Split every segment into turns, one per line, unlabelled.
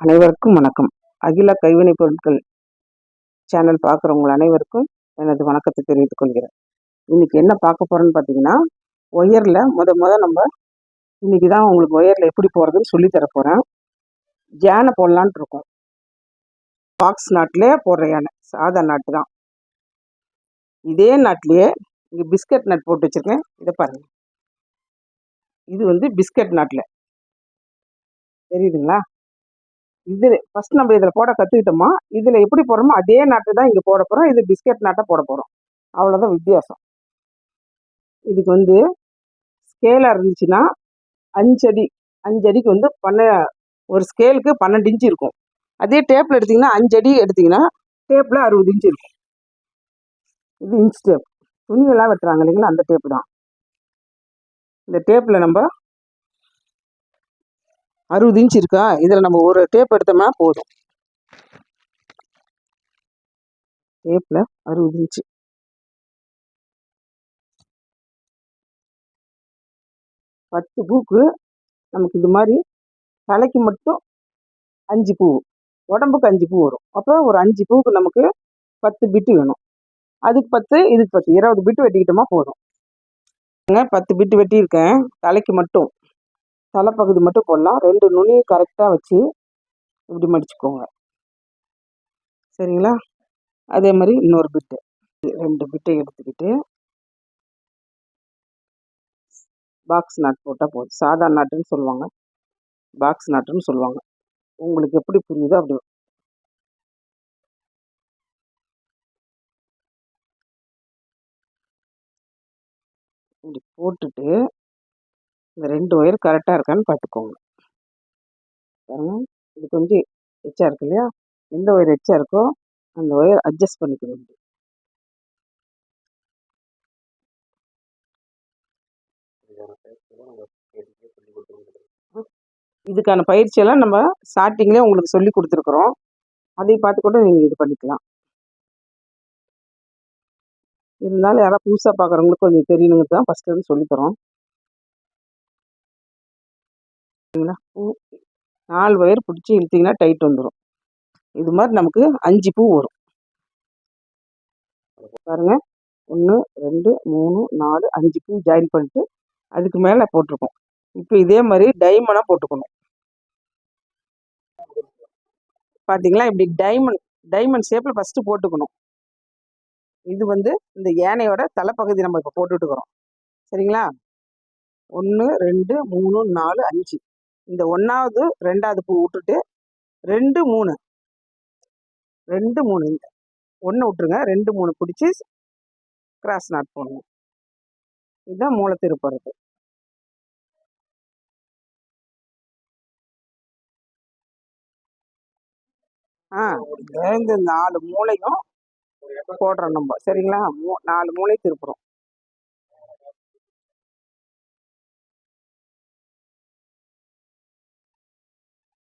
அனைவருக்கும் வணக்கம். அகில கைவினைப் பொருட்கள் சேனல் பார்க்குறவங்க அனைவருக்கும் எனது வணக்கத்தை தெரிவித்துக் கொள்கிறேன். இன்னைக்கு என்ன பார்க்க போகிறோன்னு பார்த்தீங்கன்னா ஒயரில் முத முத நம்ம இன்னைக்கு தான் உங்களுக்கு ஒயரில் எப்படி போகிறதுன்னு சொல்லி தர போகிறேன் யானை போடலான்ட்டு இருக்கோம். பாக்ஸ் நாட்டிலே போடுற யானை சாதா நாட்டு தான். இதே நாட்டிலேயே இங்கே பிஸ்கட் நட் போட்டு வச்சுருக்கேன். இதை பாருங்கள் இது வந்து பிஸ்கட் நாட்டில். தெரியுதுங்களா? இது ஃபர்ஸ்ட் நம்ம இதில் போட கற்றுக்கிட்டோமா இதில் எப்படி போடுறோமோ அதே நாட்டு தான் இங்கே போட போகிறோம் இது பிஸ்கட் நாட்டை போட போகிறோம் அவ்வளோதான் வித்தியாசம். இதுக்கு வந்து ஸ்கேலாக இருந்துச்சுன்னா அஞ்சடி அஞ்சடிக்கு வந்து பண்ண ஒரு ஸ்கேலுக்கு பன்னெண்டு இன்ச்சு இருக்கும். அதே டேப்பில் எடுத்திங்கன்னா அஞ்சடி எடுத்திங்கன்னா டேப்பில் அறுபது இன்ச்சு இருக்கும். இது இன்ச் டேப் துணியெல்லாம் வெட்டுறாங்க இல்லைங்களா அந்த டேப்பு தான். இந்த டேப்பில் நம்ம அறுபது இன்ச் இருக்கா? இதில் நம்ம ஒரு டேப் எடுத்தோம்னா போதும். டேப்பில் அறுபது இன்ச்சு பத்து பூக்கு நமக்கு இது மாதிரி தலைக்கு மட்டும் அஞ்சு பூ உடம்புக்கு அஞ்சு பூ வரும். அப்போ ஒரு அஞ்சு பூவுக்கு நமக்கு பத்து பிட்டு வேணும். அதுக்கு பத்து இதுக்கு பத்து இருபது பிட்டு வெட்டிக்கிட்டோமா போதும். பத்து பிட்டு வெட்டியிருக்கேன். தலைக்கு மட்டும். தலைப்பகுதி மட்டும் போடலாம். ரெண்டு நுனியும் கரெக்டாக வச்சு இப்படி மடிச்சுக்கோங்க. சரிங்களா? அதே மாதிரி இன்னொரு பிட்டு ரெண்டு பிட்டை எடுத்துக்கிட்டு பாக்ஸ் நாட் போட்டால் போதும். சாதா நாட்டுன்னு சொல்லுவாங்க. பாக்ஸ் நாட்டுன்னு சொல்லுவாங்க. உங்களுக்கு எப்படி புரியுதோ அப்படி. இப்படி போட்டுட்டு இந்த ரெண்டு ஒயர் கரெக்டாக இருக்கான்னு பார்த்துக்கோங்க. பாருங்க இது கொஞ்சம் எச்சா இருக்கு இல்லையா? எந்த ஒயர் எச்சா இருக்கோ அந்த ஒயர் அட்ஜஸ்ட் பண்ணிக்க வேண்டியது இதுக்கான பயிற்சியெல்லாம் நம்ம ஸ்டார்டிங்லேயே உங்களுக்கு சொல்லி கொடுத்துருக்குறோம். அதை பார்த்து கூட நீங்கள் இது பண்ணிக்கலாம். இருந்தாலும் யாராவது புதுசாக பார்க்குறவங்களுக்கு கொஞ்சம் தெரியணுங்க தான் ஃபஸ்ட்டு வந்து சொல்லித்தரோம் பூ நாலு ஒயர் பிடிச்சி இழுத்திங்கன்னா டைட் வந்துடும் இது மாதிரி நமக்கு அஞ்சு பூ வரும். பாருங்கள் ஒன்று ரெண்டு மூணு நாலு அஞ்சு பூ ஜாயின் பண்ணிட்டு அதுக்கு மேலே போட்டிருக்கோம். இப்போ இதே மாதிரி டைமண்டாக போட்டுக்கணும். பார்த்தீங்களா இப்படி டைமண்ட் டைமண்ட் ஷேப்பில் ஃபஸ்ட்டு போட்டுக்கணும். இது வந்து இந்த யானையோட தலைப்பகுதி நம்ம இப்போ போட்டுட்டுக்கிறோம். சரிங்களா? ஒன்று ரெண்டு மூணு நாலு அஞ்சு. இந்த ஒன்றாவது ரெண்டாவது பூ விட்டுட்டு ரெண்டு மூணு. ரெண்டு மூணு இந்த. ஒன்று விட்டுருங்க ரெண்டு மூணு பிடிச்சி கிராஸ் நாட் போடணும் இதுதான் மூளை திருப்புறது ஆ இந்த நாலு மூளையும் போடுறோம் நம்ம. சரிங்களா? மூ நாலு மூளை திருப்புறோம்.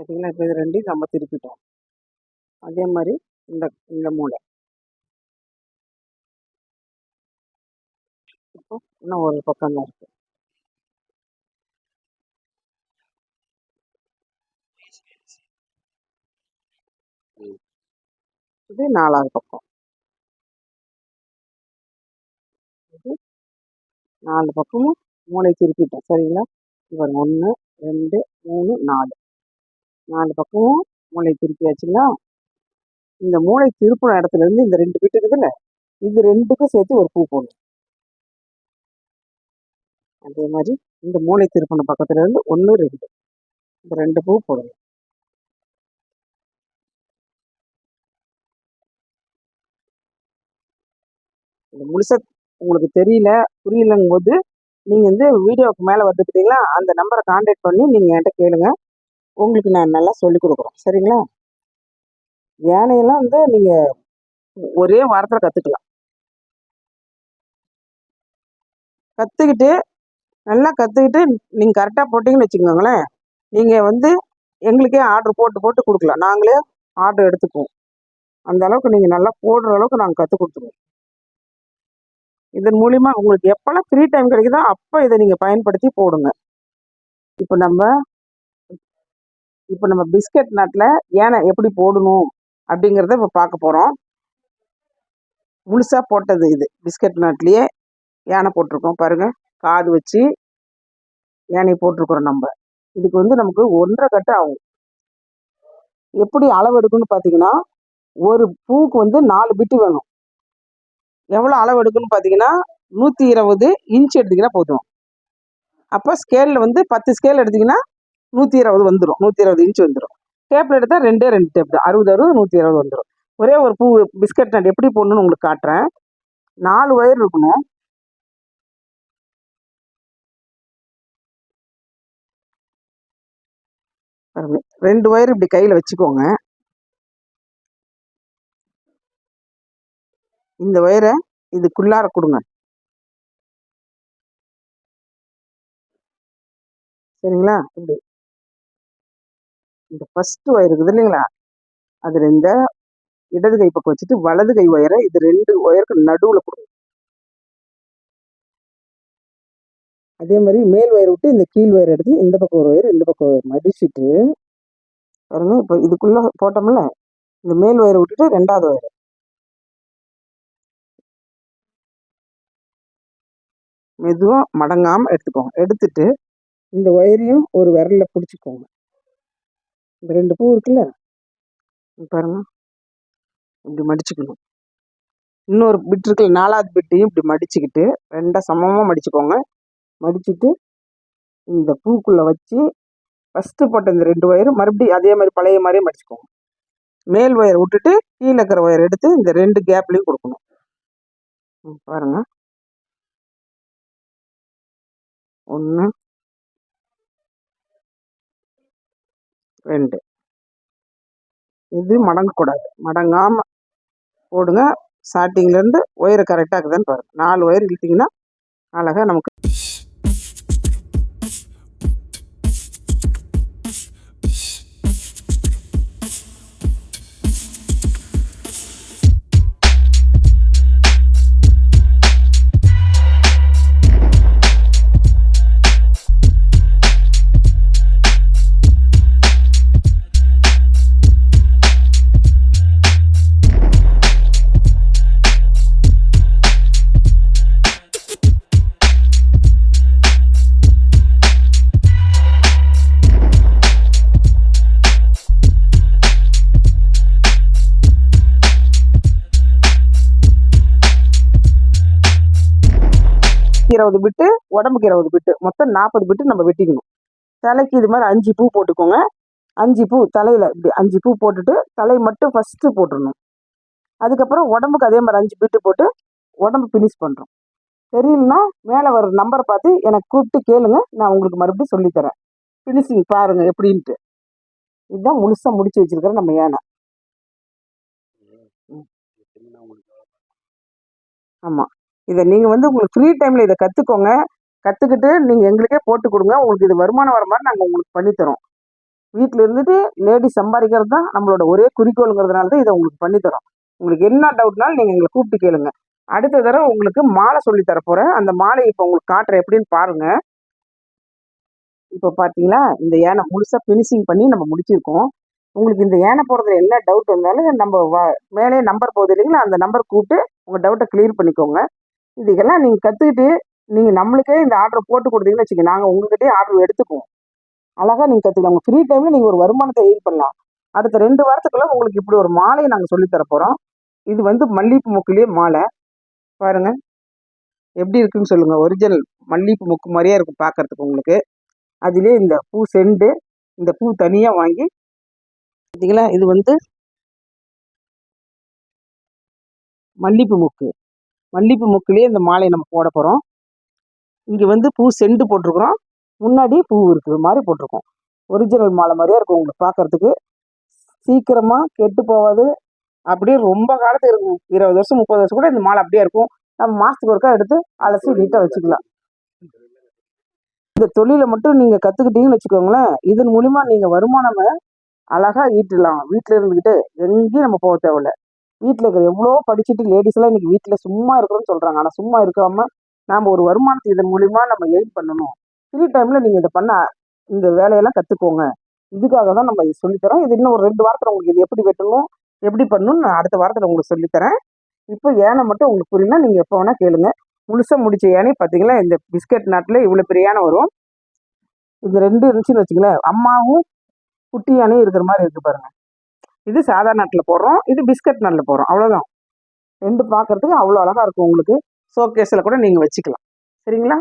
சரிங்களா இப்போ இது ரெண்டையும் நம்ம திருப்பிட்டோம். அதே மாதிரி இந்த இந்த மூளை. இப்போ இன்னும் ஒரு பக்கம் தான் இருக்கு. இது நாலாவது பக்கம். இது நாலு பக்கமும் மூளை திருப்பிட்டோம். சரிங்களா? இவர் ஒன்று ரெண்டு மூணு நாலு. நாலு பக்கமும் மூளை திருப்பியாச்சுங்களா இந்த மூளை திருப்பின இடத்துல இருந்து இந்த ரெண்டு பிட்டு இருக்குதுல்ல இது ரெண்டுக்கும் சேர்த்து ஒரு பூ போடணும் அதே மாதிரி இந்த மூளை திருப்பின பக்கத்துல இருந்து ஒன்று ரெண்டு. இந்த ரெண்டு பூ போடணும். இந்த முழுசா உங்களுக்கு தெரியல புரியலங்கும் போது நீங்கள் வந்து வீடியோவுக்கு மேலே வந்துக்கிட்டீங்களா அந்த நம்பரை காண்டாக்ட் பண்ணி நீங்கள் என்கிட்ட கேளுங்க. உங்களுக்கு நான் நல்லா சொல்லிக் கொடுக்குறோம். சரிங்களா? யானையெல்லாம் வந்து நீங்கள் ஒரே வாரத்தில் கற்றுக்கலாம் கற்றுக்கிட்டு நல்லா கற்றுக்கிட்டு நீங்கள் கரெக்டாக போட்டிங்கன்னு வச்சுக்கோங்களேன் நீங்கள் வந்து எங்களுக்கே ஆர்டர் போட்டு போட்டு கொடுக்கலாம். நாங்களே ஆர்டர் எடுத்துக்குவோம். அந்த அளவுக்கு நீங்கள் நல்லா போடுற அளவுக்கு நாங்கள் கற்றுக் கொடுத்துருவோம். இதன் மூலிமா உங்களுக்கு எப்போல்லாம் ஃப்ரீ டைம் கிடைக்குதோ அப்போ இதை நீங்கள் பயன்படுத்தி போடுங்க. இப்போ நம்ம இப்போ நம்ம பிஸ்கட் நாட்டில் ஏனை எப்படி போடணும் அப்படிங்கிறத இப்போ பார்க்க போகிறோம் முழுசாக போட்டது இது பிஸ்கட் நட்லேயே யானை போட்டிருக்கோம் பாருங்கள் காது வச்சு யானை போட்டிருக்கிறோம் நம்ம. இதுக்கு வந்து நமக்கு ஒன்றரை கட்டு ஆகும். எப்படி அளவு எடுக்கணும்னு பார்த்தீங்கன்னா ஒரு பூவுக்கு வந்து நாலு பிட்டு வேணும். எவ்வளோ அளவு எடுக்குன்னு பார்த்தீங்கன்னா நூற்றி இருபது இன்ச் எடுத்திங்கன்னா போதும். அப்போ ஸ்கேலில் வந்து பத்து ஸ்கேல் எடுத்திங்கன்னா நூற்றி இருபது வந்துடும் நூற்றி இருபது இன்ச் வந்துடும் டேப்பில் எடுத்தால் ரெண்டே ரெண்டு டேப் தான். அறுபது அறுபது நூற்றி இருபது வந்துடும் ஒரே ஒரு பூ பிஸ்கட் நட் எப்படி போடணும்னு உங்களுக்கு காட்டுறேன். நாலு ஒயர் இருக்கணும். ரெண்டு ஒயர் இப்படி கையில் வச்சுக்கோங்க. இந்த ஒயரை இதுக்குள்ளார கொடுங்க. சரிங்களா? இப்படி. இந்த ஃபர்ஸ்ட் ஒயர் இருக்குது இல்லைங்களா? அது இந்த இடது கை பக்கம் வச்சுட்டு வலது கை ஒயரை இது ரெண்டு ஒயருக்கு நடுவில் கொடுங்க. அதே மாதிரி மேல் ஒயர் விட்டு இந்த கீழ் ஒயர் எடுத்து இந்த பக்கம் ஒரு ஒயர் இந்த பக்கம் ஒயர் மடிச்சுட்டு பாருங்க இப்போ இதுக்குள்ளே போட்டோம்ல? இந்த மேல் ஒயரை விட்டுட்டு ரெண்டாவது ஒயர் மெதுவாக மடங்காமல் எடுத்துக்கோங்க. எடுத்துட்டு இந்த ஒயரையும் ஒரு விரலில் பிடிச்சிக்கோங்க. இந்த ரெண்டு பூ இருக்குல்ல? இங்க பாருங்க. இப்படி மடிச்சுக்கணும். இன்னொரு பிட் இருக்குல்ல நாலாவது பிட்டையும் இப்படி மடிச்சுக்கிட்டு ரெண்டாக சமமாக மடிச்சுக்கோங்க. மடிச்சுட்டு இந்த பூக்குள்ளே வச்சு ஃபஸ்ட்டு போட்ட இந்த ரெண்டு ஒயரும் மறுபடியும் அதே மாதிரி பழைய மாதிரியே மடிச்சுக்கோங்க. மேல் ஒயர் விட்டுட்டு கீழே இருக்கிற ஒயர் எடுத்து இந்த ரெண்டு கேப்லேயும் கொடுக்கணும். ம், பாருங்க. ஒன்று ரெண்டு. இது மடங்கக்கூடாது மடங்காமல் போடுங்க. ஸ்டார்டிங்லேருந்து ஒயரை கரெக்டாக இருக்குதான்னு பாருங்க. நாலு ஒயர் இழுத்தீங்கன்னா அழகாக நமக்கு இருபது பிட்டு உடம்புக்கு இருபது பிட்டு மொத்தம் நாற்பது பிட்டு நம்ம வெட்டிக்கணும். தலைக்கு இது மாதிரி அஞ்சு பூ போட்டுக்கோங்க. அஞ்சு பூ தலையில் இப்படி அஞ்சு பூ போட்டுட்டு தலை மட்டும் ஃபஸ்ட்டு போட்டுடணும் அதுக்கப்புறம் உடம்புக்கு அதே மாதிரி அஞ்சு பிட்டு போட்டு உடம்பு ஃபினிஷ் பண்ணுறோம் தெரியலனா மேலே வர நம்பரை பார்த்து எனக்கு கூப்பிட்டு கேளுங்க நான் உங்களுக்கு மறுபடியும் சொல்லித்தரேன். ஃபினிஷிங் பாருங்கள் எப்படின்ட்டு. இதுதான் முழுசாக முடிச்சு வச்சிருக்கிற நம்ம யானை. ஆமாம் இதை நீங்கள் வந்து உங்களுக்கு ஃப்ரீ டைமில் இதை கற்றுக்கோங்க கற்றுக்கிட்டு நீங்கள் எங்களுக்கே போட்டு கொடுங்க. உங்களுக்கு இது வருமானம் வர மாதிரி நாங்கள் உங்களுக்கு பண்ணித்தரோம் வீட்டில் இருந்துட்டு லேடி சம்பாதிக்கிறது தான் நம்மளோட ஒரே குறிக்கோளுங்கிறதுனால தான் இதை உங்களுக்கு பண்ணித்தரோம் உங்களுக்கு என்ன டவுட்னாலும் நீங்கள் எங்களை கூப்பிட்டு கேளுங்க. அடுத்த தடவை உங்களுக்கு மாலை சொல்லி தர போகிறேன் அந்த மாலை இப்போ உங்களுக்கு காட்டுறேன். எப்படின்னு பாருங்கள் இப்போ பார்த்தீங்களா இந்த யானை முழுசாக ஃபினிஷிங் பண்ணி நம்ம முடிச்சிருக்கோம். உங்களுக்கு இந்த யானை போகிறதுல என்ன டவுட் இருந்தாலும் நம்ம வ மேலே நம்பர் போகுது இல்லைங்களா? அந்த நம்பர் கூப்பிட்டு உங்கள் டவுட்டை கிளியர் பண்ணிக்கோங்க. இதுக்கெல்லாம் நீங்கள் கற்றுக்கிட்டு நீங்கள் நம்மளுக்கே இந்த ஆர்டர் போட்டு கொடுத்தீங்கன்னு வச்சுக்கோங்க நாங்கள் உங்ககிட்டயே ஆர்டர் எடுத்துக்குவோம். அழகாக நீங்கள் கற்றுக்கலாம் உங்கள் ஃப்ரீ டைமில் நீங்கள் ஒரு வருமானத்தை எயின் பண்ணலாம். அடுத்த ரெண்டு வாரத்துக்குள்ளே உங்களுக்கு இப்படி ஒரு மாலையை நாங்கள் சொல்லித்தர போகிறோம் இது வந்து மல்லிகைப்பூ முக்குலேயே மாலை. பாருங்கள் எப்படி இருக்குன்னு சொல்லுங்கள் ஒரிஜினல் மல்லிகைப்பூ முக்கு மாதிரியே இருக்கும் பார்க்கறதுக்கு உங்களுக்கு. அதிலே இந்த பூ செண்டு இந்த பூ தனியாக வாங்கி பார்த்தீங்களா இது வந்து மல்லிகைப்பூ மொக்கு. மல்லிகைப்பூ மொக்கிலே இந்த மாலையை நம்ம போட போகிறோம் இங்கே வந்து பூ செண்டு போட்டிருக்கிறோம். முன்னாடி பூ இருக்கிற மாதிரி போட்டிருக்கோம். ஒரிஜினல் மாலை மாதிரியே இருக்கும் உங்களுக்கு பார்க்கறதுக்கு சீக்கிரமாக கெட்டு போகாது. அப்படியே ரொம்ப காலத்துக்கு இருக்கும். இருபது வருஷம் முப்பது வருஷம் கூட இந்த மாலை அப்படியே இருக்கும். நம்ம மாதத்துக்கு ஒருக்கா எடுத்து அலசி நீட்டாக வச்சுக்கலாம். இந்த தொழிலை மட்டும் நீங்கள் கற்றுக்கிட்டீங்கன்னு வச்சுக்கோங்களேன். இதன் மூலிமா நீங்கள் வருமானமே அழகாக ஈட்டலாம். வீட்டில் இருந்துக்கிட்டு எங்கேயும் நம்ம போக தேவையில்ல. வீட்டில் இருக்கிற எவ்வளோ படிச்சுட்டு லேடிஸ்லாம் இன்னைக்கு வீட்டில் சும்மா இருக்கிறோன்னு சொல்கிறாங்க ஆனால் சும்மா இருக்காம நாம் ஒரு வருமானத்தை இதன் மூலிமா நம்ம எய்ம் பண்ணணும். ஃப்ரீ டைமில் நீங்கள் இதை பண்ண இந்த வேலையெல்லாம் கற்றுக்கோங்க இதுக்காக தான் நம்ம இது சொல்லித்தரோம். இது இன்னும் ஒரு ரெண்டு வாரத்தில் உங்களுக்கு இது எப்படி வெட்டணும் எப்படி பண்ணணும்னு நான் அடுத்த வாரத்தில் உங்களுக்கு சொல்லித்தரேன். இப்போ ஏனை மட்டும் உங்களுக்கு புரியலனா நீங்கள் எப்போ வேணால் கேளுங்க. முழுசாக முடிச்ச ஏனே பார்த்தீங்களா இந்த பிஸ்கட் நாட்டில் இவ்வளோ பெரிய யானை வரும். இது ரெண்டு இருந்துச்சுன்னு வச்சுங்களேன் அம்மாவும் குட்டி யானையும் இருக்கிற மாதிரி இருக்குது பாருங்கள் இது சாதா நட்டில் போடுறோம். இது பிஸ்கட் நட்டில் போடுறோம். அவ்வளோதான் ரெண்டு பார்க்குறதுக்கு அவ்வளோ அழகாக இருக்கும் உங்களுக்கு. ஷோகேஸில் கூட நீங்கள் வச்சுக்கலாம். சரிங்களா?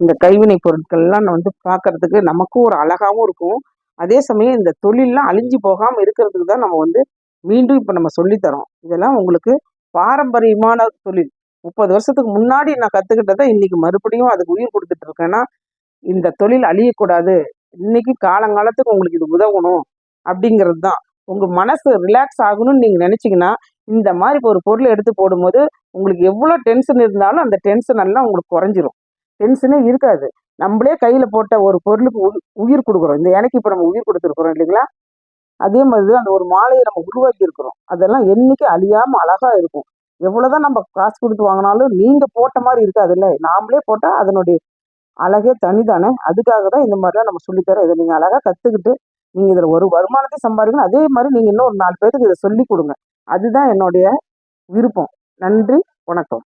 இந்த கைவினை பொருட்கள்லாம் வந்து பார்க்கறதுக்கு நமக்கும் ஒரு அழகாகவும் இருக்கும். அதே சமயம் இந்த தொழிலெலாம் அழிஞ்சு போகாமல் இருக்கிறதுக்கு தான் நம்ம வந்து மீண்டும் இப்போ நம்ம சொல்லித்தரோம். இதெல்லாம் உங்களுக்கு பாரம்பரியமான தொழில். முப்பது வருஷத்துக்கு முன்னாடி நான் கற்றுக்கிட்டதை இன்றைக்கி மறுபடியும் அதுக்கு உயிர் கொடுத்துட்டு இருக்கேன்னா இந்த தொழில் அழியக்கூடாது. இன்னைக்கு காலங்காலத்துக்கு உங்களுக்கு இது உதவணும். அப்படிங்கிறது தான் உங்கள் மனசு ரிலாக்ஸ் ஆகணும்னு நீங்கள் நினச்சிங்கன்னா இந்த மாதிரி இப்போ ஒரு பொருளை எடுத்து போடும்போது உங்களுக்கு எவ்வளோ டென்ஷன் இருந்தாலும் அந்த டென்ஷன் எல்லாம் உங்களுக்கு குறைஞ்சிரும். டென்ஷனே இருக்காது. நம்மளே கையில் போட்ட ஒரு பொருளுக்கு உயிர் கொடுக்குறோம். இந்த எனக்கு இப்போ நம்ம உயிர் கொடுத்துருக்குறோம் இல்லைங்களா? அதே மாதிரி தான் அந்த ஒரு மாலையை நம்ம உருவாக்கி இருக்கிறோம். அதெல்லாம் என்றைக்கு அழியாமல் அழகாக இருக்கும். எவ்வளோதான் நம்ம காசு கொடுத்து வாங்கினாலும் நீங்கள் போட்ட மாதிரி இருக்காதுல்ல நாமளே போட்டால் அதனுடைய அழகே தனிதானே. அதுக்காக தான் இந்த மாதிரிலாம் நம்ம சொல்லித்தரோம் இதை நீங்கள் அழகாக கற்றுக்கிட்டு நீங்கள் இதில் ஒரு வருமானத்தை சம்பாதிக்கணும். அதே மாதிரி நீங்கள் இன்னும் ஒரு நாலு பேருக்கு இதை சொல்லி கொடுங்க. அதுதான் என்னுடைய விருப்பம். நன்றி வணக்கம்.